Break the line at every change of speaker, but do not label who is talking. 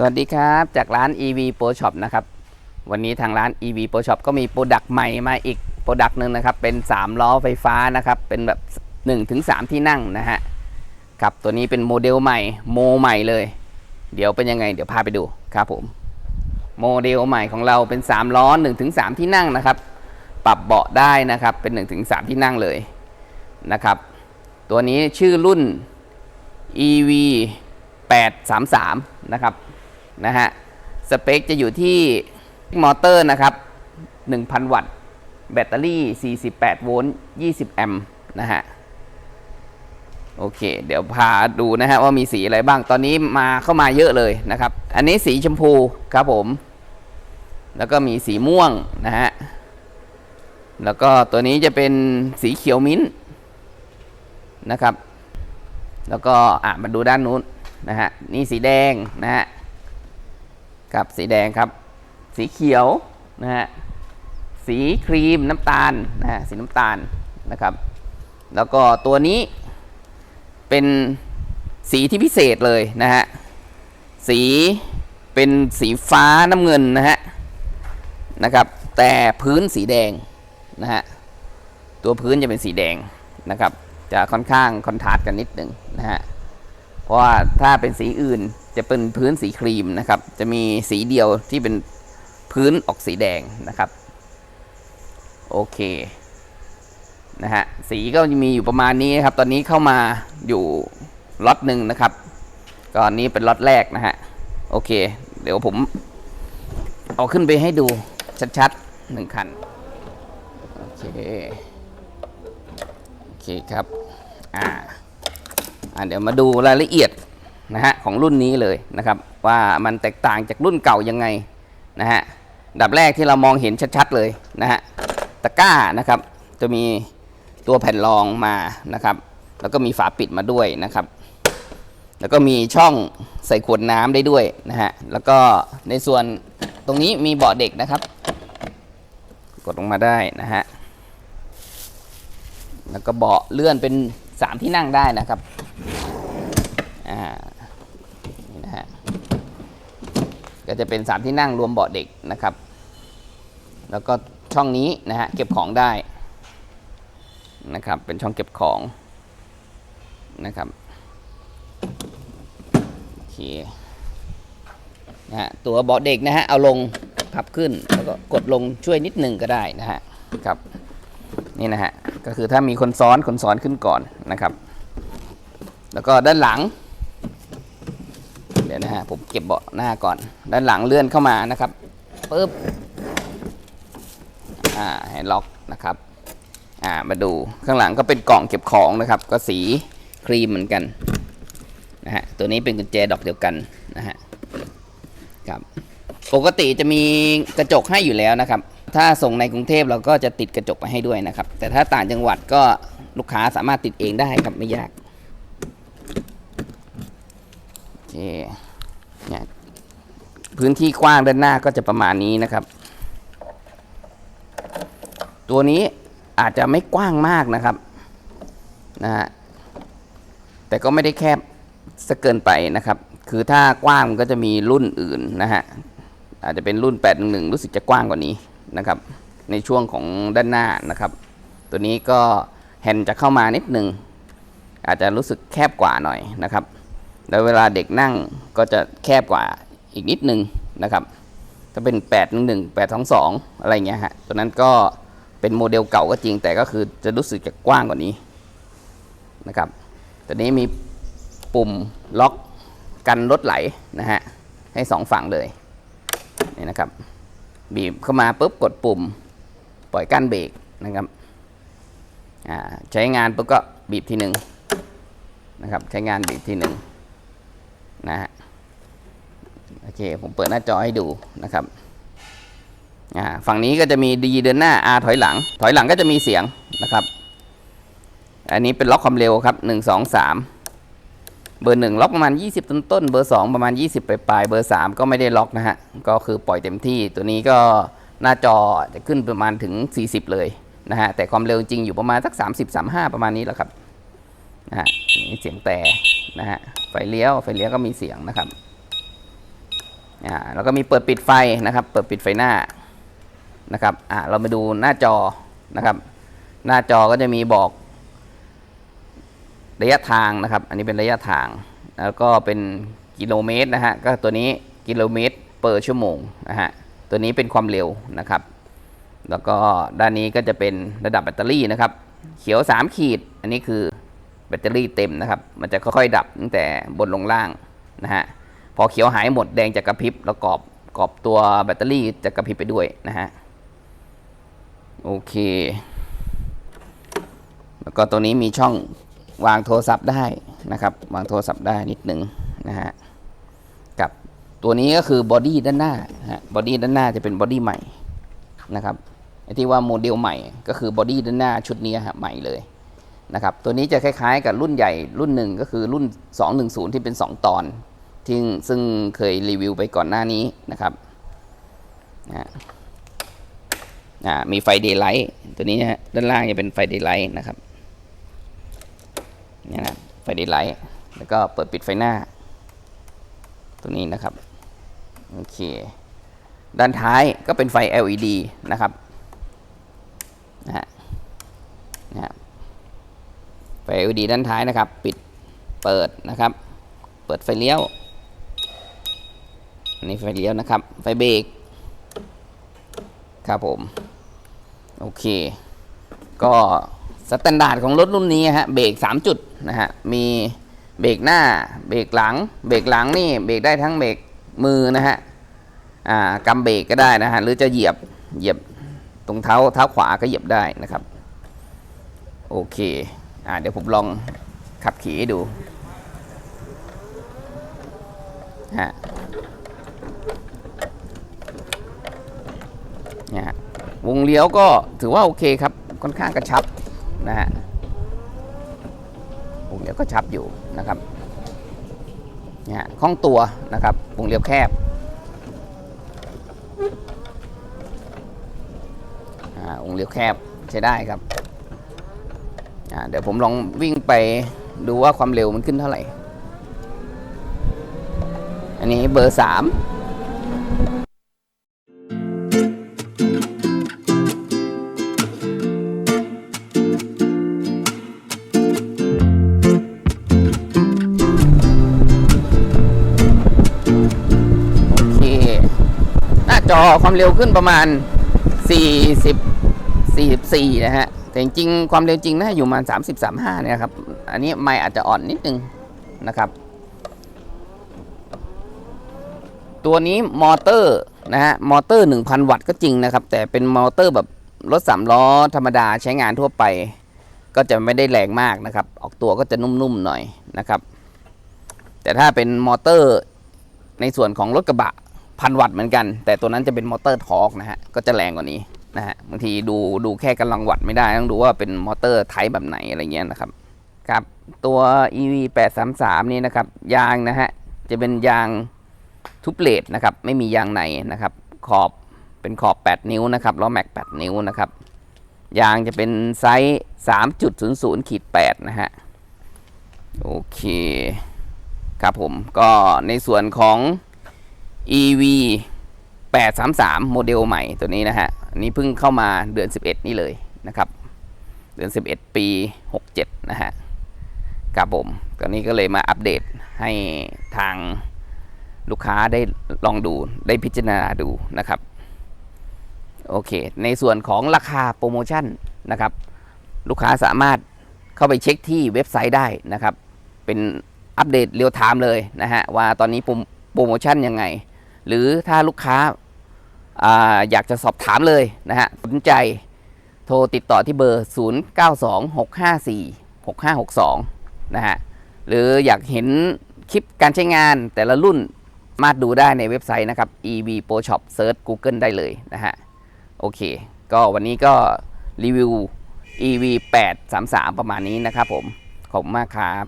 สวัสดีครับจากร้าน EV Pro Shop นะครับ วันนี้ทางร้าน EV Pro Shop ก็มีโปรดักต์ใหม่มาอีกโปรดักต์หนึ่งนะครับ เป็น 3 ล้อไฟฟ้านะครับ เป็นแบบ 1-3 ที่นั่งนะฮะครับตัวนี้เป็นโมเดลใหม่โมใหม่เลย เดี๋ยวเป็นยังไง เดี๋ยวพาไปดูครับผม โมเดลใหม่ของเราเป็น 3 ล้อ 1-3 ที่นั่งนะครับ ปรับเบาะได้นะครับเป็น 1-3 ที่นั่งเลยนะครับ ตัวนี้ชื่อรุ่น EV 833 นะครับ นะฮะ สเปคจะอยู่ที่มอเตอร์นะครับ 1,000 วัตต์ แบตเตอรี่ 48 โวลต์ 20 แอมป์นะฮะ โอเค เดี๋ยวพาดูนะฮะว่ามีสีอะไรบ้าง ตอนนี้มาเข้ามาเยอะเลยนะครับ อันนี้สีชมพูครับผม แล้วก็มีสีม่วงนะฮะ แล้วก็ตัวนี้จะเป็นสีเขียวมิ้นท์นะครับ แล้วก็อะมาดูด้านนู้นนะฮะ นี่สีแดงนะฮะ กับสีแดงครับ สีเขียวนะฮะสีครีมน้ำตาลนะฮะสีน้ำตาลนะครับ แล้วก็ตัวนี้เป็นสีที่พิเศษเลยนะฮะสีเป็นสีฟ้าน้ำเงินนะฮะนะครับ แต่พื้นสีแดงนะฮะตัวพื้นจะเป็นสีแดงนะครับ จะค่อนข้างคอนทราสต์กันนิดหนึ่งนะฮะเพราะว่าถ้าเป็นสีอื่น จะเป็นพื้นสีครีมนะครับ จะมีสีเดียวที่เป็นพื้นออกสีแดงนะครับโอเคนะฮะสีก็มีอยู่ประมาณนี้นครับ ตอนนี้เข้ามาอยู่ล็อตหนึ่งนะครับก่อนนี้เป็นล็อตแรกนะฮะโอเค เดี๋ยวผมเอาขึ้นไปให้ดูชัดๆหนึ่งคันโอเคโอเคครับอ่าอะเดี๋ยวมาดูรายละเอียด นะฮะของรุ่นนี้เลยนะครับ ว่ามันแตกต่างจากรุ่นเก่ายังไงนะฮะดับแรกที่เรามองเห็นชัดๆเลยนะฮะตะกร้านะครับจะมีตัวแผ่นรองมานะครับ แล้วก็มีฝาปิดมาด้วยนะครับ แล้วก็มีช่องใส่ขวดน้ำได้ด้วยนะฮะแล้วก็ในส่วนตรงนี้มีเบาะเด็กนะครับ กดลงมาได้นะฮะแล้วก็เบาะเลื่อนเป็นสามที่นั่งได้นะครับอ่า นี่นะฮะ ก็ จะเป็นสามที่นั่งรวมเบาะเด็กนะครับ แล้วก็ช่องนี้นะฮะเก็บของได้นะครับเป็นช่องเก็บของนะครับโอเคนะฮะตัวเบาะเด็กนะฮะเอาลงพับขึ้นแล้วก็กดลงช่วยนิดหนึ่งก็ได้นะฮะครับนี่นะฮะก็คือถ้ามีคนซ้อนคนซ้อนขึ้นก่อนนะครับ แล้วก็ด้านหลัง เดี๋ยวนะฮะผมเก็บเบาะหน้าก่อน ด้านหลังเลื่อนเข้ามานะครับปึ๊บอ่าให้ล็อกนะครับอ่ามาดูข้างหลังก็เป็นกล่องเก็บของนะครับ ก็สีครีมเหมือนกันนะฮะตัวนี้เป็นกุญแจดอกเดียวกันนะฮะครับปกติจะมีกระจกให้อยู่แล้วนะครับ ถ้าส่งในกรุงเทพเราก็จะติดกระจกไปให้ด้วยนะครับ แต่ถ้าต่างจังหวัดก็ลูกค้าสามารถติดเองได้ครับไม่ยาก โอ เคเนี่ยพื้นที่กว้างด้านหน้าก็จะประมาณนี้นะครับ ตัวนี้อาจจะไม่กว้างมากนะครับนะฮะแต่ก็ไม่ได้แคบสกเกินไปนะครับ คือถ้ากว้างก็จะมีรุ่นอื่นนะฮะอาจจะเป็นรุ่น 811 รู้สึกจะกว้างกว่านี้นะครับ ในช่วงของด้านหน้านะครับ ตัวนี้ก็แฮนจะเข้ามานิดหนึ่งอาจจะรู้สึกแคบกว่าหน่อยนะครับ แล้วเวลาเด็กนั่งก็จะแคบกว่าอีกนิดนึงนะครับถ้าเป็น 8 1 1 8 2 2 อะไรเงี้ยฮะตัวนั้นก็เป็นโมเดลเก่าก็จริงแต่ก็คือจะรู้สึกจะกว้างกว่านี้นะครับตัวนี้มีปุ่มล็อกกันรถไหลนะฮะให้สองฝั่งเลยนี่นะครับบีบเข้ามาปุ๊บกดปุ่ม ปล่อยกั้นเบรกนะครับอ่าใช้งานปุ๊บก็บีบทีหนึ่งนะครับใช้งานบีบทีหนึ่ง นะฮะโอเคผมเปิดหน้าจอให้ดูนะครับอ่าฝั่งนี้ก็จะมีดีเดินหน้า R ถอยหลัง ถอยหลังก็จะมีเสียงนะครับ อันนี้เป็นล็อกความเร็วครับหนึ่งสองสามเบอร์หนึ่งล็อกประมาณ 20 ต้นต้น เบอร์สองประมาณ 20 ปลายปลาย เบอร์สามก็ไม่ได้ล็อกนะฮะ ก็คือปล่อยเต็มที่ ตัวนี้ก็หน้าจอจะขึ้นประมาณถึง 40 เลยนะฮะ แต่ความเร็วจริงอยู่ประมาณสัก 30 35 ประมาณนี้แหละครับนะฮะนี่เสียงแต่ นะฮะไฟเลี้ยวไฟเลี้ยวก็มีเสียงนะครับอ่าแล้วก็มีเปิดปิดไฟนะครับ เปิดปิดไฟหน้านะครับอ่าเรามาดูหน้าจอนะครับ หน้าจอก็จะมีบอก ระยะทางนะครับ อันนี้เป็นระยะทาง แล้วก็เป็นกิโลเมตรนะฮะก็ตัวนี้กิโลเมตรเปอร์ชั่วโมงนะฮะตัวนี้เป็นความเร็วนะครับ แล้วก็ด้านนี้ก็จะเป็นระดับแบตเตอรี่นะครับ เขียว 3 ขีด อันนี้คือ แบตเตอรี่เต็มนะครับ มันจะค่อยๆ ดับตั้งแต่บนลงล่างนะฮะ พอเขียวหายหมดแดงจะกระพริบแล้วกรอบกรอบตัวแบตเตอรี่จะกระพริบไปด้วยนะฮะ โอเค แล้วก็ตัวนี้มีช่องวางโทรศัพท์ได้นะครับ วางโทรศัพท์ได้นิดหนึ่งนะฮะ กับตัวนี้ก็คือบอดี้ด้านหน้าฮะ บอดี้ด้านหน้าจะเป็นบอดี้ใหม่นะครับไอ้ที่ว่าโมเดลใหม่ก็คือบอดี้ด้านหน้าชุดนี้ฮะใหม่เลย นะครับตัวนี้จะคล้ายๆ กับรุ่นใหญ่รุ่นหนึ่งก็คือรุ่น 210 ที่เป็น 2 ตอนที่ซึ่งเคยรีวิวไปก่อนหน้านี้นะครับนะมีไฟเดย์ไลท์ตัวนี้นะด้านล่างจะเป็นไฟเดย์ไลท์นะครับนี่นะไฟเดย์ไลท์แล้วก็เปิดปิดไฟหน้า ตัวนี้นะครับโอเคด้านท้ายก็เป็นไฟ LED นะครับนะฮะนะฮะ ไฟ LED ด้านท้ายนะครับ ปิดเปิดนะครับ เปิดไฟเลี้ยวอันนี้ไฟเลี้ยวนะครับ ไฟเบรกครับผม โอเค ก็สแตนดาร์ดของรถรุ่นนี้ฮะ เบรก3จุดนะฮะ มีเบรกหน้า เบรกหลัง เบรกหลังนี่ เบรกได้ทั้งเบรกมือนะฮะ อ่ากำเบรกก็ได้นะฮะ หรือจะเหยียบ เหยียบตรงเท้า เท้าขวาก็เหยียบได้นะครับ โอเค อ่าเดี๋ยวผมลองขับขี่ให้ดูฮะเนี่ยฮะวงเลี้ยวก็ถือว่าโอเคครับ ค่อนข้างกระชับนะฮะวงเลี้ยวก็ชับอยู่นะครับเนี่ยคล่องตัวนะครับวงเลี้ยวแคบอ่าวงเลี้ยวแคบใช้ได้ครับ เดี๋ยวผมลองวิ่งไปดูว่าความเร็วมันขึ้นเท่าไหร่ อันนี้เบอร์สามโอเคน้าจอความเร็วขึ้นประมาณ 40 44 นะฮะ แต่จริงความเร็วจริงน่าอยู่ประมาณ30 35เนี่ยครับ อันนี้ไม่อาจจะอ่อนนิดนึงนะครับ ตัวนี้มอเตอร์นะฮะมอเตอร์ 1,000 วัตต์ก็จริงนะครับ แต่เป็นมอเตอร์แบบรถ3ล้อธรรมดาใช้งานทั่วไป ก็จะไม่ได้แรงมากนะครับ ออกตัวก็จะนุ่มๆหน่อยนะครับ แต่ถ้าเป็นมอเตอร์ในส่วนของรถกระบะพันวัตต์เหมือนกัน แต่ตัวนั้นจะเป็นมอเตอร์ทอร์กนะฮะก็จะแรงกว่านี้ นะฮะบางทีดูดูแค่กำลังวัตไม่ได้ ต้องดูว่าเป็นมอเตอร์ไทป์แบบไหนอะไรเงี้ยนะครับครับตัว EV 833นี่นะครับยางนะฮะจะเป็นยางทุบเลดนะครับไม่มียางในนะครับ ขอบเป็นขอบ 8 นิ้วนะครับล้อแม็ก 8 นิ้วนะครับยางจะเป็นไซส์3.00ขีด8นะฮะโอเคครับผมก็ในส่วนของ EV 833 โมเดลใหม่ตัวนี้นะฮะ นี้เพิ่งเข้ามาเดือน 11 นี่เลยนะครับ เดือน 11 ปี 67 นะฮะครับผมตอนนี้ก็เลยมาอัปเดตให้ทางลูกค้าได้ลองดูได้พิจารณาดูนะครับ โอเค ในส่วนของราคาโปรโมชั่นนะครับ ลูกค้าสามารถเข้าไปเช็คที่เว็บไซต์ได้นะครับ เป็นอัปเดตเรียลไทม์เลยนะฮะว่าตอนนี้โปรโมชั่นยังไง หรือถ้าลูกค้า อยากจะสอบถามเลยนะฮะสนใจโทรติดต่อที่เบอร์ 0926546562 นะฮะ หรืออยากเห็นคลิปการใช้งานแต่ละรุ่นมาดูได้ในเว็บไซต์นะครับ EV Pro Shop Search Google ได้เลยนะฮะ โอเค ก็วันนี้ก็รีวิว EV 833 ประมาณนี้นะครับผม ขอบคุณมากครับ